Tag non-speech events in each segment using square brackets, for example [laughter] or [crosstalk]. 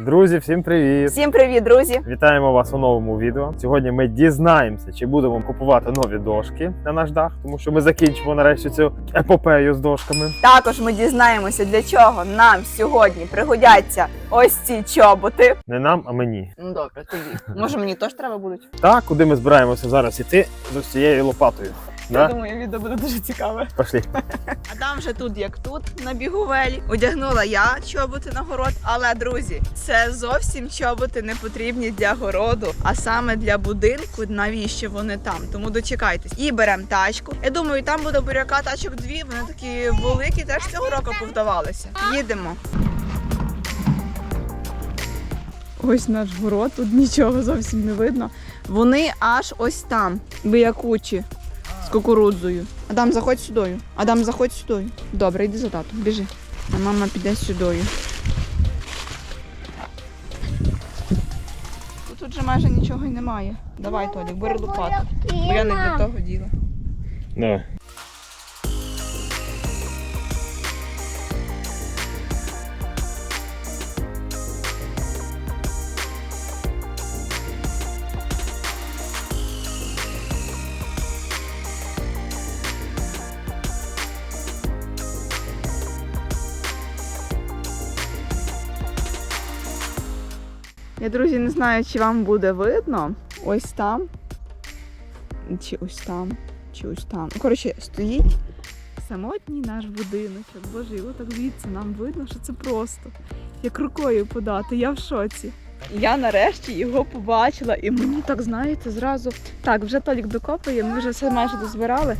Друзі, всім привіт! Всім привіт, друзі! Вітаємо вас у новому відео. Сьогодні ми дізнаємося, чи будемо купувати нові дошки на наш дах, тому що ми закінчимо нарешті цю епопею з дошками. Також ми дізнаємося, для чого нам сьогодні пригодяться ось ці чоботи. Не нам, а мені. Ну добре, тобі. Може мені теж треба будуть? Так, куди ми збираємося зараз іти з ось цією лопатою. Я Да? думаю, відео буде дуже цікаве. Пошли. [laughs] А там вже тут, як тут, на бігувелі. Одягнула я чоботи на город. Але, друзі, це зовсім чоботи не потрібні для городу, а саме для будинку. Навіщо вони там? Тому дочекайтесь. І беремо тачку. Я думаю, там буде буряка тачок дві. Вони такі великі, теж цього року повдавалися. Їдемо. Ось наш город, тут нічого зовсім не видно. Вони аж ось там, біля кучі з кукурудзою. Адам, заходь сюдою. Адам, заходь сюдою. Добре, йди за татом, біжи. А мама піде сюдою. Тут, вже же майже нічого й немає. Давай, Толік, бери лопату. Бо я не для того діла. Давай. Друзі, не знаю, чи вам буде видно. Ось там. Чи ось там, чи ось там. Коротше, стоїть самотній наш будиночок. Боже, його так звідси нам видно, що це просто. Як рукою подати, я в шоці. Я нарешті його побачила, і мені так, знаєте, зразу. Так, вже Толік докопує, ми вже все майже дозбирали.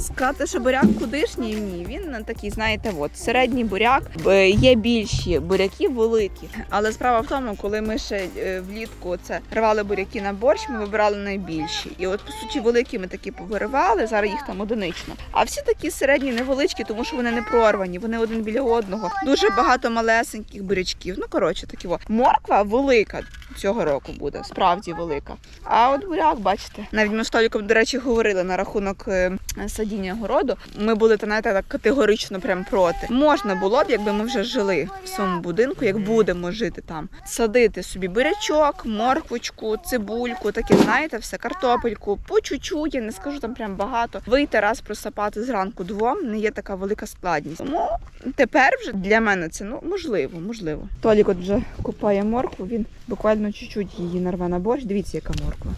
Сказати, що буряк кудишній ні. Він такий, знаєте, от середній буряк. Є більші буряки великі. Але справа в тому, коли ми ще е, влітку це рвали буряки на борщ, ми вибирали найбільші. І от по суті великі ми такі повиривали, зараз їх там одинично. А всі такі середні, невеличкі, тому що вони не прорвані, вони один біля одного. Дуже багато малесеньких бурячків. Ну коротше, такі о. морква велика. Цього року буде справді велика. А от буряк, бачите, навіть ми з Толіком, до речі, говорили на рахунок е, садіння городу. Ми були та знаєте, так категорично прям проти. Можна було б, якби ми вже жили в своєму будинку, як будемо жити там, садити собі бурячок, морквочку, цибульку, таке, знаєте, все, картопельку, по чуть-чуть, я не скажу там прям багато. Вийти раз просапати зранку двом не є така велика складність. Тому тепер вже для мене це ну можливо, можливо. Толік от вже купає моркву, він буквально чуть-чуть її нарве на борщ. Дивіться, яка морква.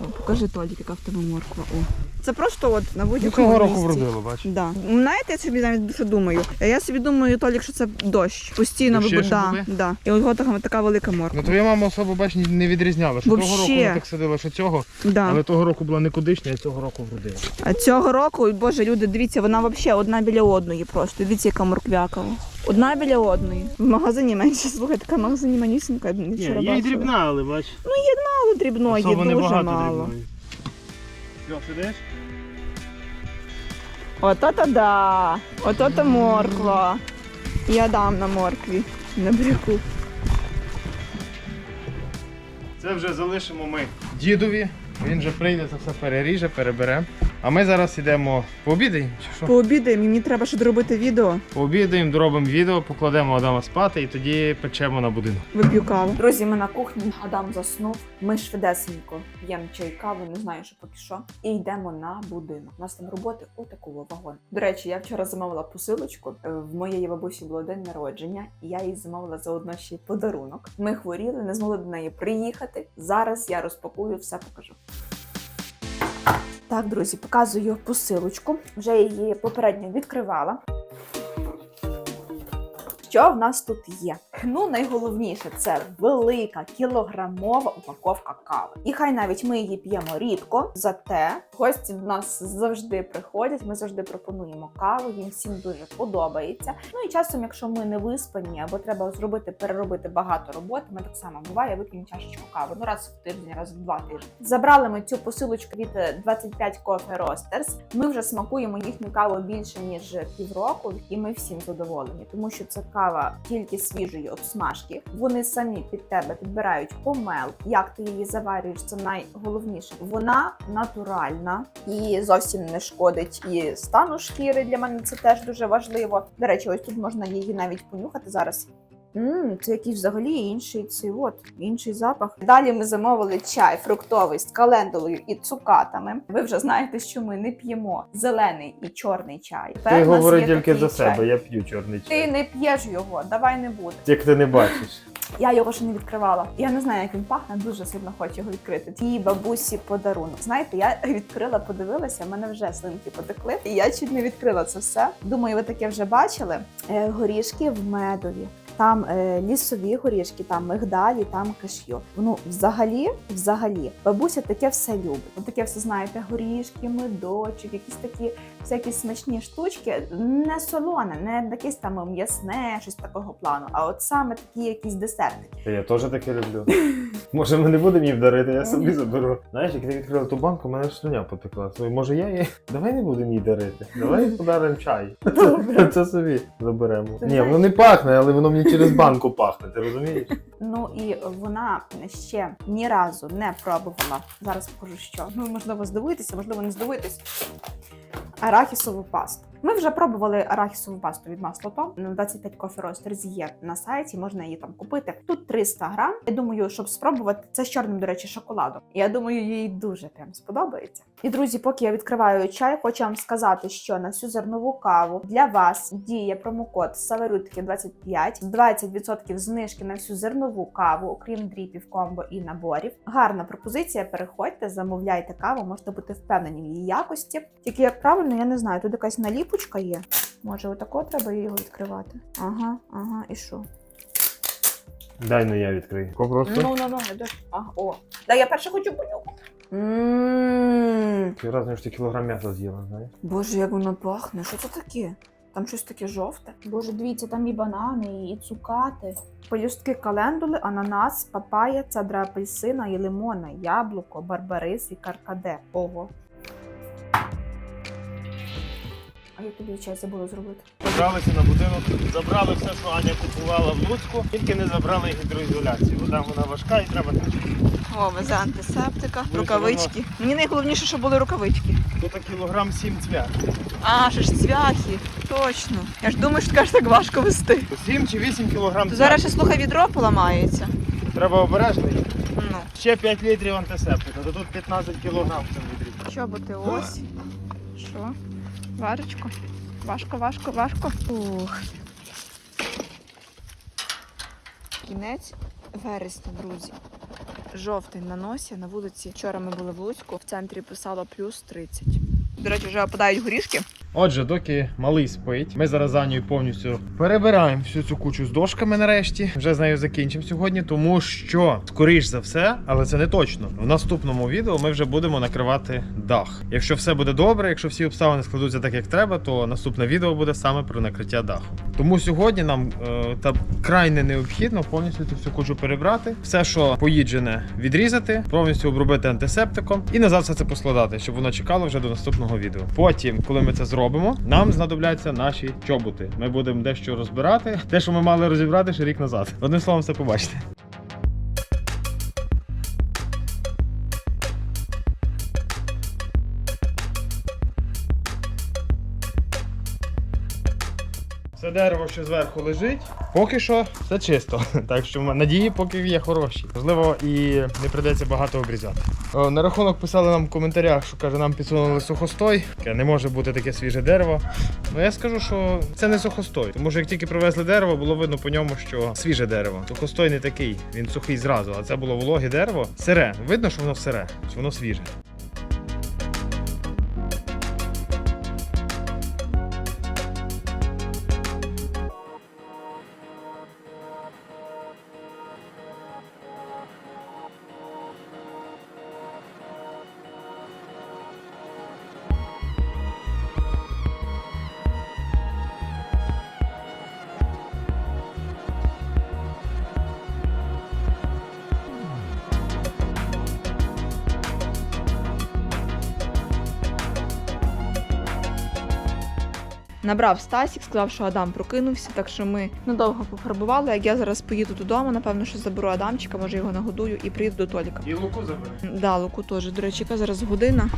О, покажи Толік, яка в тебе морква. О. Це просто от на будь-якому Цього року місці. вродило, бач. Да. Знаєте, я собі навіть що думаю. Я собі думаю, Толік, що це дощ. Постійно вибу- щоб да. І от така, така велика морква. Ну твоя мама особо бач не відрізняла, що того року Вообще. вона так садила, що цього, Да. але того року була не кудишня, а цього року вродила. А цього року, ой, боже, люди, дивіться, вона взагалі одна біля одної просто. Дивіться, яка морквякова. Одна біля одної. В магазині менше. Слухай, така в магазині манюсінька. я вчора бачила. але бач. Ну Мало дрібної, Особо дуже небагато мало. дрібної. Льош, ідеш? Ото-то да. Ото-то морква. Я дам на моркві. На брюку. Це вже залишимо ми дідові. Він вже прийде, це все переріже, перебере. А ми зараз йдемо пообідаємо, чи що? Пообідаємо, мені треба ще доробити відео. Пообідаємо, доробимо відео, покладемо Адама спати і тоді печемо на будинок. Вип'ю каву. Друзі, ми на кухні. Адам заснув. Ми швидесенько п'ємо чай каву, не знаю, що поки що. І йдемо на будинок. У нас там роботи отакого вагон. До речі, я вчора замовила посилочку. Е, В моєї бабусі було день народження, і я їй замовила заодно ще й подарунок. Ми хворіли, не змогли до неї приїхати. Зараз я розпакую, все покажу. Так, друзі, показую посилочку. Вже її попередньо відкривала. Що в нас тут є? Ну, найголовніше це велика кілограмова упаковка кави. І хай навіть ми її п'ємо рідко, зате гості до нас завжди приходять. Ми завжди пропонуємо каву. Їм всім дуже подобається. Ну і часом, якщо ми не виспані або треба зробити переробити багато роботи, ми так само буває, вип'ємо чашечку кави. Ну раз в тиждень, раз в два тижні. Забрали ми цю посилочку від е, 25 Coffee Roasters. Ми вже смакуємо їхню каву більше ніж півроку, і ми всім задоволені, тому що це кава тільки свіжої обсмажки. Вони самі під тебе підбирають помел, як ти її заварюєш. Це найголовніше. Вона натуральна і зовсім не шкодить і стану шкіри. Для мене це теж дуже важливо. До речі, ось тут можна її навіть понюхати зараз. Мм, це якийсь взагалі інший цей от, інший запах. Далі ми замовили чай фруктовий з календулою і цукатами. Ви вже знаєте, що ми не п'ємо зелений і чорний чай. Ти говори тільки за чай. себе, я п'ю чорний Ти не п'єш його, давай не буде. Як ти не бачиш. [laughs] Я його ще не відкривала. Я не знаю, як він пахне, дуже сильно хочу його відкрити. Тій бабусі подарунок. Знаєте, я [laughs] відкрила, подивилася, в мене вже слинки потекли. І я чуть не відкрила це все. Думаю, ви таке вже бачили. Е, горішки в медові. Там е, лісові горішки, там мигдалі, там кашю. Ну, взагалі, взагалі, бабуся таке все любить. Таке все знаєте, горішки, медочок, якісь такі всякі смачні штучки, не солоне, не якесь там м'ясне, щось такого плану, а от саме такі якісь десертики. Та Я теж таке люблю. [laughs] Може, ми не будемо її вдарити, я собі заберу. Знаєш, як ти відкрила ту банку, у мене слюня потекла. Може я її. Давай не будемо їй дарити. Давай [laughs] подаримо чай. Це собі заберемо. Ні, воно не пахне, але воно мені через банку пахне, ти розумієш? Ну і вона ще ні разу не пробувала. Зараз покажу, що ну можливо здивуєтеся, можливо, не здивуєтесь. Арахісову пасту. Ми вже пробували арахісову пасту від маслото. 25 Coffee Roasters є на сайті, можна її там купити. Тут 300 грам. Я думаю, щоб спробувати, це з чорним, до речі, шоколадом. Я думаю, їй дуже прям сподобається. І друзі, поки я відкриваю чай, хочу вам сказати, що на всю зернову каву для вас діє промокод Саверютки 25 20% знижки на всю зернову каву, окрім дріпів, комбо і наборів. Гарна пропозиція. Переходьте, замовляйте каву, можете бути впевнені в її якості. Тільки як правильно, я не знаю, тут якась наліпочка є. Може, отако треба його відкривати. Ага, ага, і що? Дай ну я відкрию. Ко просто. Ну, ну, ну, йдеш. Ага, о. Да, я перше хочу понюхати. Ммм. Ти разом ж ти кілограм м'яса з'їла, знаєш? Боже, як воно пахне. Що це таке? Там щось таке жовте. Боже, дивіться, там і банани, і цукати. Пелюстки календули, ананас, папая, цедра апельсина і лимона, яблуко, барбарис і каркаде. Ого. А я тобі чай забула зробити. Забралися на будинок, забрали все, що Аня купувала в Луцьку, тільки не забрали гідроізоляцію. Вода вона важка і треба О, везе антисептика, Ну, рукавички. Мені найголовніше, щоб були рукавички. Тут кілограм 7 цвят. А, що ж цвяхи, точно. Я ж думаю, що ти кажеш, так важко вести. 7 чи 8 кілограм цвят. Зараз ще слухай, відро поламається. Треба обережно. Ну. Ще 5 літрів антисептика, то тут 15 кілограм в цьому відрі. Чоботи ось. Що? Варочко. Важко, важко, важко. Ух. Кінець вересня, друзі. Жовтий на носі на вулиці. Вчора ми були в Луцьку, в центрі писало плюс 30. До речі, вже опадають горішки. Отже, доки малий спить, ми зараз за Анією повністю перебираємо всю цю кучу з дошками нарешті. Вже з нею закінчимо сьогодні, тому що, скоріш за все, але це не точно. В наступному відео ми вже будемо накривати дах. Якщо все буде добре, якщо всі обставини складуться так, як треба, то наступне відео буде саме про накриття даху. Тому сьогодні нам е, та крайне необхідно повністю цю всю кучу перебрати, все, що поїджене, відрізати, повністю обробити антисептиком і назад все це поскладати, щоб воно чекало вже до наступного відео. Потім, коли ми це зробимо, нам знадобляться наші чоботи. Ми будемо дещо розбирати, те, що ми мали розібрати ще рік назад. Одним словом, все побачите. Все дерево, що зверху лежить, поки що все чисто. [laughs] Так що надії поки є хороші. Можливо, і не прийдеться багато обрізати. На рахунок писали нам в коментарях, що каже, нам підсунули сухостой. Не може бути таке свіже дерево. Ну я скажу, що це не сухостой. Тому що як тільки привезли дерево, було видно по ньому, що свіже дерево. Сухостой не такий, він сухий зразу, а це було вологе дерево. Сире. Видно, що воно сире, що воно свіже. Набрав Стасік, сказав, що Адам прокинувся, так що ми надовго пофарбували. Як я зараз поїду додому, напевно, що заберу Адамчика, може його нагодую і приїду до Толіка. І луку забери. Да, Луку теж. До речі, яка зараз година?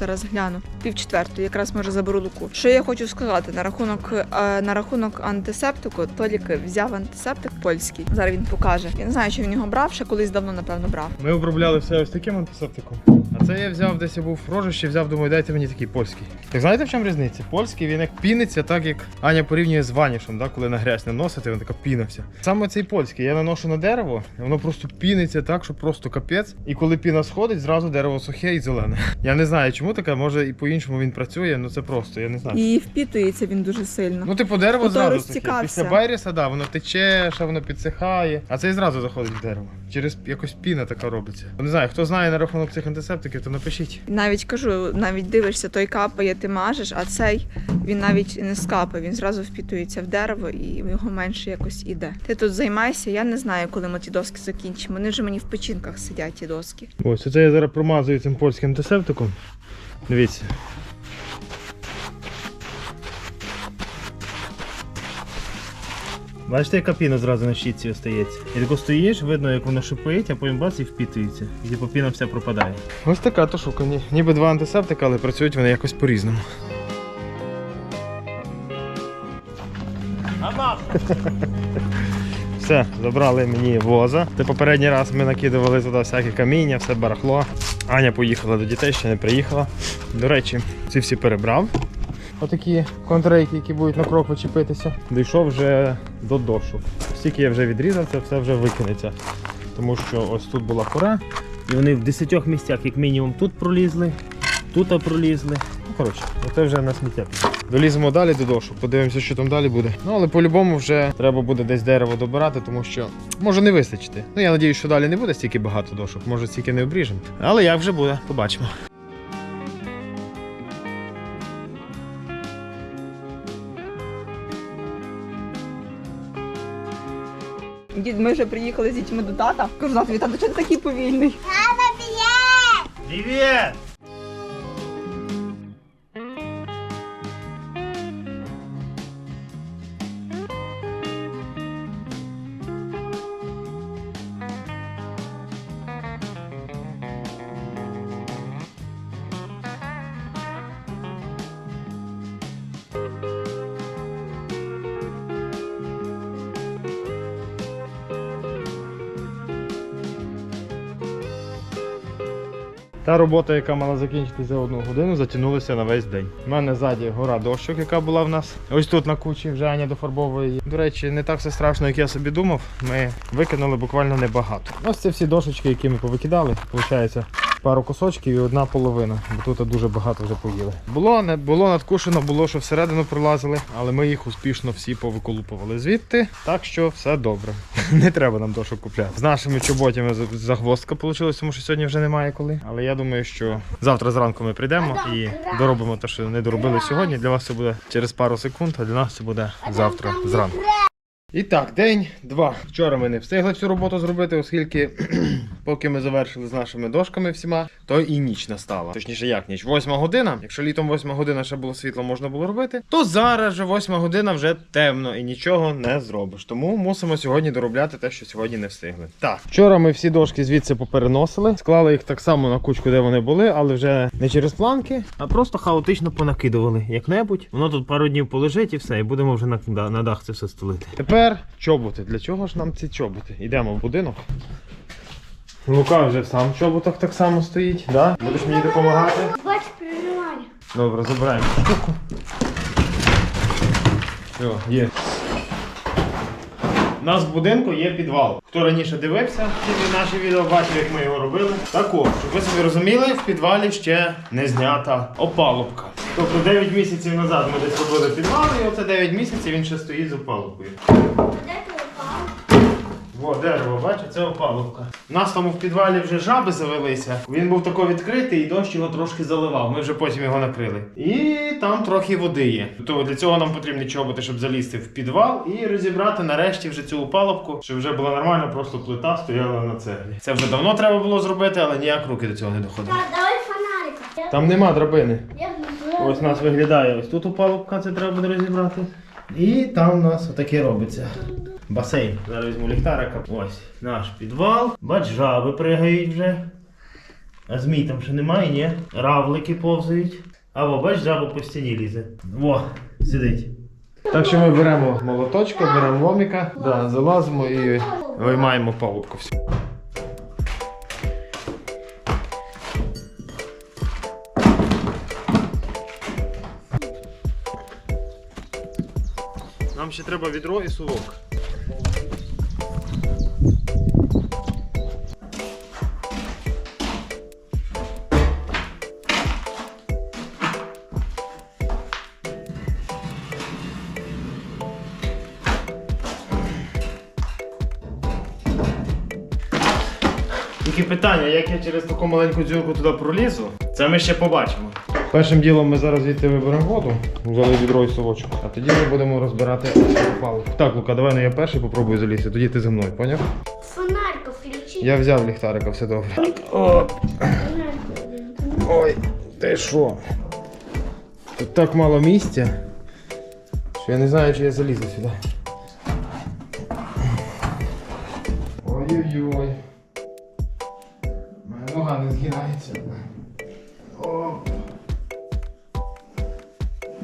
Зараз гляну. Пів четвертої, якраз може заберу луку. Що я хочу сказати на рахунок е, на рахунок антисептику, Толік взяв антисептик польський. Зараз він покаже. Я не знаю, чи він його брав, ще колись давно, напевно, брав. Ми обробляли все ось таким антисептиком. А це я взяв, десь я був в рожищі, взяв, думаю, дайте мені такий польський. Так знаєте, в чому різниця? Польський він як піниться, так як Аня порівнює з ванішем, да? коли на грязь не носити, він така пінився. Саме цей польський я наношу на дерево, і воно просто піниться так, що просто капець. І коли піна сходить, зразу дерево сухе і зелене. [laughs] Я не знаю, чому таке, може і по-іншому він працює, ну це просто, я не знаю. І впітується він дуже сильно. Ну, типу, дерево зразу сухе. Після байріса, да, воно тече, ще воно підсихає, а це і зразу заходить в дерево. Через якось піна така робиться. Не знаю, хто знає на рахунок цих антисептиків, то напишіть. Навіть кажу, навіть дивишся, той капає, ти мажеш, а цей він навіть не скапає, він зразу впітується в дерево і його менше якось іде. Ти тут займайся, я не знаю, коли ми ті доски закінчимо. Вони вже мені в печінках сидять, ті доски. Ось це я зараз промазую цим польським антисептиком. Дивіться. Бачите, яка піна зразу на щітці остається. І тако стоїш, видно, як воно шипить, а потім бац і впітується. І типу піна вся пропадає. Ось така то штука. Ні- Ніби два антисептика, але працюють вони якось по-різному. [laughs] Все, забрали мені воза. Це попередній раз ми накидували туди всяке каміння, все барахло. Аня поїхала до дітей, ще не приїхала. До речі, ці всі перебрав. Отакі контрейки, які будуть на крок чіпитися. Дійшов вже до дошок. Стільки я вже відрізав, це все вже викинеться. Тому що ось тут була кора, і вони в 10 місцях, як мінімум, тут пролізли, тут пролізли. Ну, коротше, це вже на сміття. Доліземо далі до дошок, подивимося, що там далі буде. Ну, але по-любому вже треба буде десь дерево добирати, тому що може не вистачити. Ну, я сподіваюся, що далі не буде стільки багато дошок, може стільки не обріжемо. Але як вже буде, побачимо. Ми вже приїхали з дітьми до тата. Кажу, тато, чого ти такий повільний? Привіт! Та робота, яка мала закінчитися за одну годину, затягнулася на весь день. У мене ззаді гора дощок, яка була в нас. Ось тут на кучі вже Аня дофарбовує її. До речі, не так все страшно, як я собі думав. Ми викинули буквально небагато. Ось це всі дошечки, які ми повикидали. Получається пару кусочків і одна половина, бо тут дуже багато вже поїли. Було не було надкушено, було, що всередину пролазили, але ми їх успішно всі повиколупували звідти. Так що все добре. [laughs] Не треба нам дошок купляти. З нашими чоботями загвоздка вийшла, тому що сьогодні вже немає коли. Але я думаю, що завтра зранку ми прийдемо і доробимо те, що не доробили сьогодні. Для вас це буде через пару секунд, а для нас це буде завтра зранку. І так, день два. Вчора ми не встигли всю роботу зробити, оскільки поки ми завершили з нашими дошками всіма, то і ніч настала. Точніше, як ніч? Восьма година. Якщо літом восьма година ще було світло, можна було робити, то зараз вже восьма година вже темно і нічого не зробиш. Тому мусимо сьогодні доробляти те, що сьогодні не встигли. Так, вчора ми всі дошки звідси попереносили, склали їх так само на кучку, де вони були, але вже не через планки, а просто хаотично понакидували як-небудь. Воно тут пару днів полежить і все, і будемо вже на, на дах це все стелити. Тепер чоботи. Для чого ж нам ці чоботи? Йдемо в будинок. Лука вже сам в чоботах так само стоїть, да? Будеш мені допомагати? Бач приживання. Добре, забираємо штуку. Все, є. У нас в будинку є підвал. Хто раніше дивився ці наші відео, бачив, як ми його робили. Так от, щоб ви собі розуміли, в підвалі ще не знята опалубка. Тобто 9 місяців назад ми десь робили підвал, і оце 9 місяців він ще стоїть з опалубкою. Во, дерево, бачите, це опалубка. У нас там в підвалі вже жаби завелися. Він був тако відкритий і дощ його трошки заливав. Ми вже потім його накрили. І там трохи води є. Тобто для цього нам потрібні чоботи, щоб залізти в підвал і розібрати нарешті вже цю опалубку, щоб вже була нормальна, просто плита стояла на цеглі. Це вже давно треба було зробити, але ніяк руки до цього не доходили. Так, давай фонарика. Там нема драбини. Ось у нас виглядає. Ось тут опалубка, це треба буде розібрати. І там у нас отаке робиться. Басейн. Зараз візьму ліхтарика. Ось наш підвал. Бач, жаби пригають вже. А змій там ще немає, ні? Равлики повзають. Або бач, жаба по стіні лізе. Во, сидить. Так що ми беремо молоточка, беремо ломіка, да, залазимо і виймаємо палубку. всю. Нам ще треба відро і сувок. Як я через таку маленьку дзюрку туди пролізу, це ми ще побачимо. Першим ділом ми зараз звідти виберемо воду, взяли відро і совочок, а тоді ми будемо розбирати палку. Так, Лука, давай ну я перший попробую залізти, тоді ти зі мною, поняв? Фонарика включи. Я взяв ліхтарика, все добре. О, ой, ти що? Тут так мало місця, що я не знаю, чи я залізу сюди. Ой-ой-ой. Не згинається. О.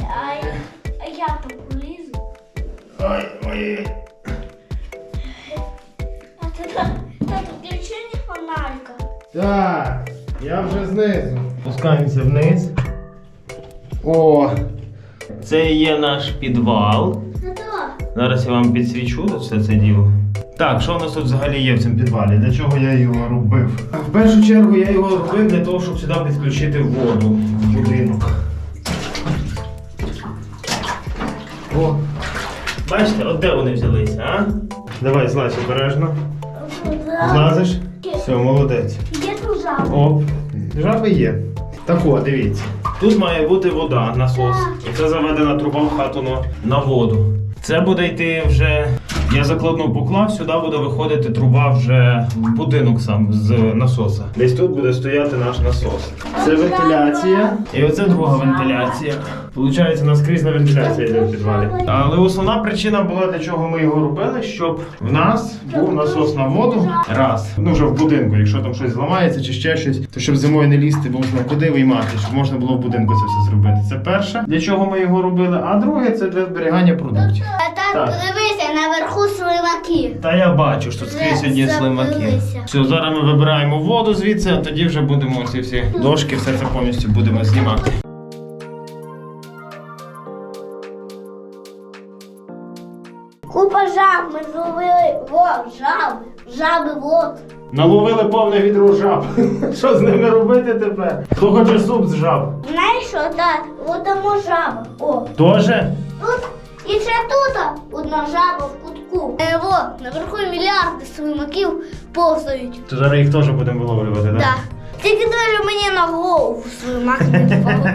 А, а я там полізу. Ой, ой. А ти тато, включи мені фонарика. Так, я вже знизу. Спускаємося вниз. О, це і є наш підвал. Тато, Зараз я вам підсвічу все це діло. Так, що у нас тут взагалі є в цьому підвалі? Для чого я його робив? В першу чергу я його робив для того, щоб сюди підключити воду в будинок. О, бачите, от де вони взялися, а? Давай, злазь обережно. Злазиш? Все, молодець. Є тут жаба. Оп, жаби є. Так о, дивіться. Тут має бути вода, насос. І це заведена труба в хату на, на воду. Це буде йти вже. Я закладну поклав, сюди буде виходити труба вже в будинок сам з насоса. Десь тут буде стояти наш насос. Це вентиляція. І оце друга вентиляція. Получається, наскрізна вентиляція йде в підвалі. Але основна причина була, для чого ми його робили, щоб в нас був насос на воду. Раз. Ну вже в будинку, якщо там щось зламається чи ще щось, то щоб зимою не лізти, бо знає, куди виймати, щоб можна було в будинку це все зробити. Це перше, для чого ми його робили. А друге це для зберігання продуктів. Так, Так. подивися, наверху слимаки. Та я бачу, що скрізь одні слимаки. Все, зараз ми вибираємо воду звідси, а тоді вже будемо ці всі дошки, все це повністю будемо знімати. Купа жаб, ми зловили. Во, жаби. Жаби, вот. Наловили повне відро жаб. [laughs] Що з ними робити тепер? Хто хоче суп з жаб? Знаєш що, так, от тому жаба. О, Тоже? тут і ще тут одна жаба в кутку. Е, во, наверху мільярди слимаків повзають. То зараз їх теж будемо виловлювати, так? Так. Тільки дуже мені на голову слимак відпав.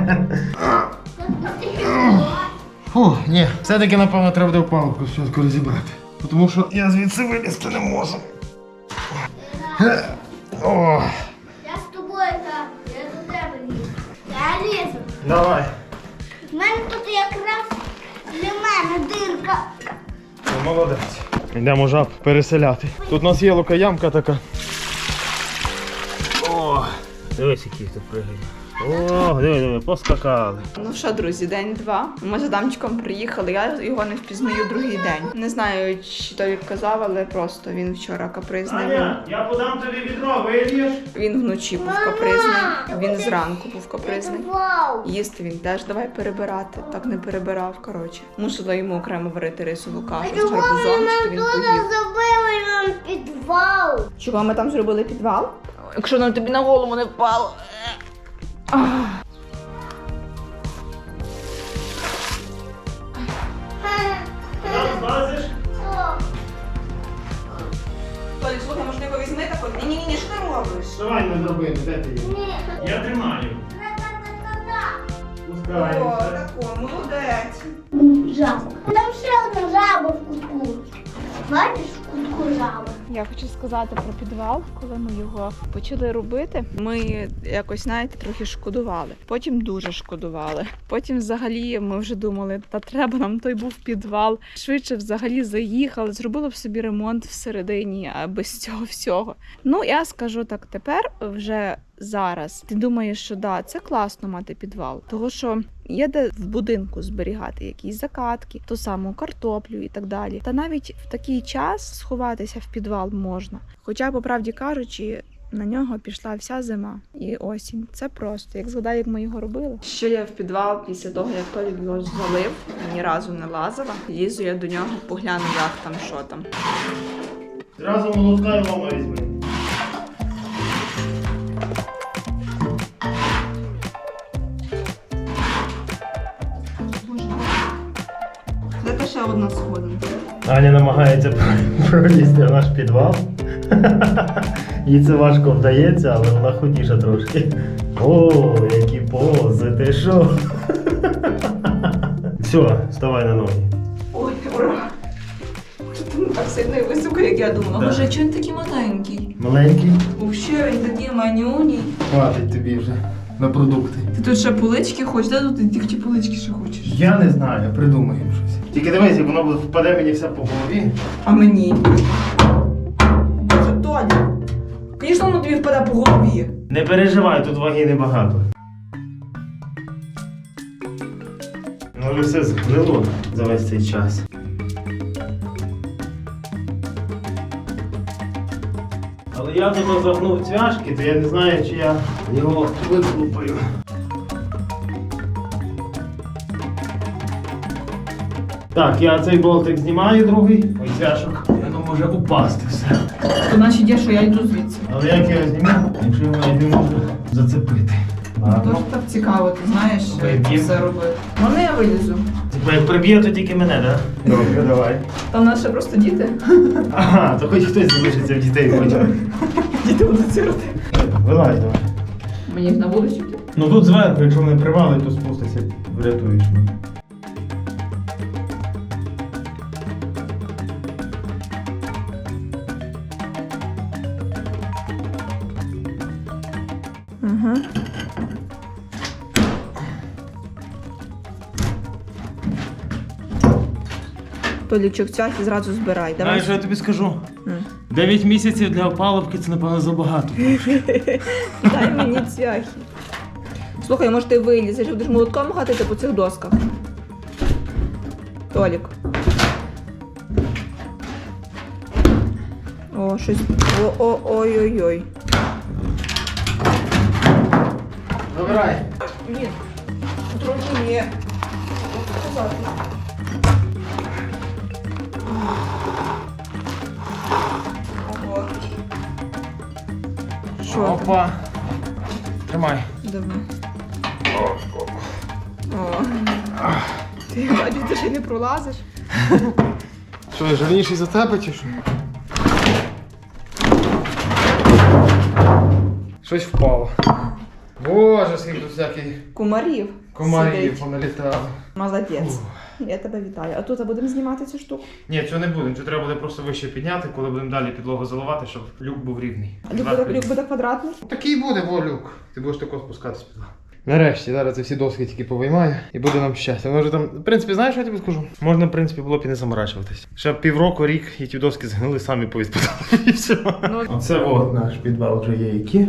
[laughs] Фу, ні. Все-таки, напевно, треба буде палку спочатку розібрати. Тому що я звідси вилізти не можу. О, Я з тобою так, я до тебе лізу. Я лізу. давай. В мене тут якраз для мене дирка. Ну, молодець. Йдемо жаб переселяти. Тут у нас є лука-ямка така. О, дивись, які тут пригають. О, диви, диви, поскакали. Ну що, друзі, день два. Ми з Адамчиком приїхали. Я його не впізнаю другий день. Не знаю, чи той казав, але просто він вчора капризний. Він, я подам тобі відро, вильєш? він вночі був капризний, він зранку був капризний. Їсти він теж давай перебирати. Так не перебирав. Коротше, мусила йому окремо варити рисову кашу з гарбузом, то він поїв. нам підвал. Чого ми там зробили підвал? Якщо нам тобі на голову не впало. Oh. [sighs] хочу сказати про підвал, коли ми його почали робити. Ми якось знаєте трохи шкодували. Потім дуже шкодували. Потім, взагалі, ми вже думали, та треба нам той був підвал. Швидше взагалі заїхали, зробили б собі ремонт всередині, без цього всього. Ну я скажу так, тепер вже зараз ти думаєш, що да, це класно мати підвал, того що є де в будинку зберігати якісь закатки, ту саму картоплю і так далі. Та навіть в такий час сховатися в підвал можна. Хоча, по правді кажучи. На нього пішла вся зима і осінь. Це просто як згадаю, як ми його робили. Ще я в підвал після того, як Толік його звалив, ні разу не лазила. Лізу я до нього, погляну, як там, що там. Зразу молотка і лома візьми. Одна сходинка. Аня намагається [laughs] пролізти в наш підвал. [laughs] Їй це важко вдається, але вона худіша трошки. О, які пози, ти що? [laughs] Все, вставай на ноги. Ой, ура! Що ти не так сильно і високо, як я думала. Да. Боже, чого він такий маленький? Маленький, Взагалі він такий манюній. хватить тобі вже на продукти. Ти тут ще полички хочеш, де тут ти ті полички ще хочеш? Я не знаю, придумаємо щось. Тільки дивись, воно впаде мені все по голові. А мені? Це Тоня. Звісно, воно тобі впаде по голові. Не переживай, тут ваги небагато. Ну, вже все згнило за весь цей час. Але я тебе загнув цвяшки, то я не знаю, чи я його виклупаю. Так, я цей болтик знімаю другий, ой, цвяшок. Воно може упасти все. То значить є, що я йду звідси. Але як я його зніму, якщо його я не можу зацепити. Тож так цікаво, ти знаєш, Виб'єм. все робити. Можна я вилізу? Типа як приб'є, то тільки мене, так? Да? Добре, давай. Там нас ще просто діти. Ага, то хоч хтось залишиться в дітей хоче. Діти будуть сироти. Вилазь давай. Мені їх на вулицю йти? Ну тут зверху, якщо вони привалить, то спуститься, врятуєш мене. Толічок цвях і зразу збирай. Знаєш, що я тобі скажу? М. 9 місяців для опалубки це, напевно, забагато. [laughs] Дай мені цвяхи. Слухай, може ти вилізеш, будеш молотком гатити по цих досках. Толік. О, щось. О-о-ой-ой-ой. Забирай. Ні. Трохи ні. Ого. Що? Опа. Тримай. Давай. О. Ти бачиш, ти ще й не пролазиш. Що, я жирніший за тебе чи що? Щось впало. Боже, скільки тут всяких Кумарів. комарів сидить. поналітало. Молодець. Я тебе вітаю. А тут будемо знімати цю штуку. Ні, цього не буде. Це треба буде просто вище підняти, коли будемо далі підлогу заливати, щоб люк був рівний. Люк буде, люк буде квадратний. Такий буде, во люк. Ти будеш тако спускатись під. Нарешті, зараз ці всі доски тільки повиймаю і буде нам щастя. Може там, в принципі, знаєш, що я тобі скажу? Можна, в принципі, було б і не заморачуватись. Ще півроку, рік, і ті доски згнили, самі повідпадали [laughs] і все. Ну. Оце от наш підвал вже є які.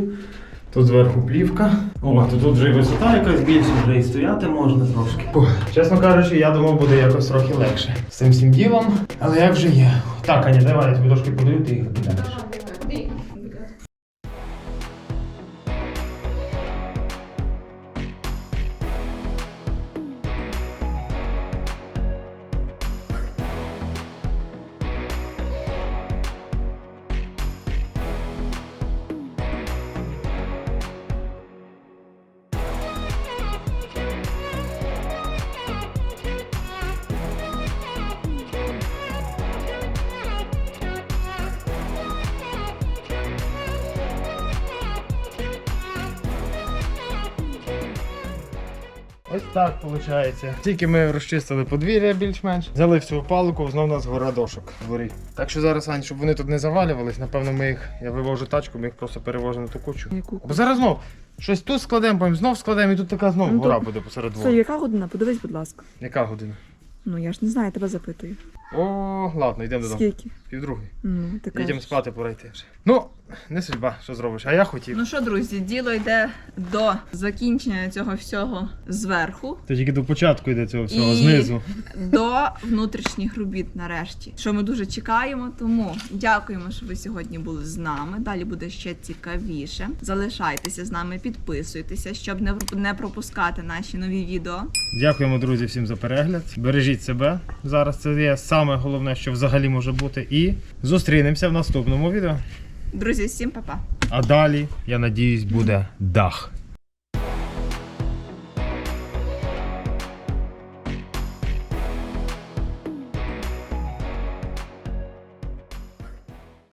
Тут зверху плівка. О, то тут вже і висота якась більше, вже і стояти можна трошки. Фух. Чесно кажучи, я думав, буде якось трохи легше з цим всім ділом, але як вже є. Так, Аня, давай, я тобі трошки подаю, ти їх кидаєш. Так виходить. Тільки ми розчистили подвір'я більш-менш, взяли всю палку, знов у нас гора дошок в дворі. Так що зараз, Ань, щоб вони тут не завалювались, напевно, ми їх, я вивожу тачку, ми їх просто перевожимо на ту кучу. Бо зараз знов щось тут складемо, потім знов складемо, і тут така знов Ну, гора то- буде посеред Соль, двору. яка година? Подивись, будь ласка. Яка година? Ну я ж не знаю, тебе запитую. О, ладно, йдемо додому. Скільки? Півдругої. Ну, ти Їдемо кажеш. спати, пора йти вже. Ну, не судьба, що зробиш, а я хотів. Ну що, друзі, діло йде до закінчення цього всього зверху. Це тільки до початку йде цього всього, І- знизу. до внутрішніх робіт нарешті, що ми дуже чекаємо. Тому дякуємо, що ви сьогодні були з нами. Далі буде ще цікавіше. Залишайтеся з нами, підписуйтеся, щоб не не пропускати наші нові відео. Дякуємо, друзі, всім за перегляд. Бережіть себе. Зараз це є саме головне, що взагалі може бути. І зустрінемося в наступному відео. Друзі, всім па-па! А далі, я надіюсь, буде дах.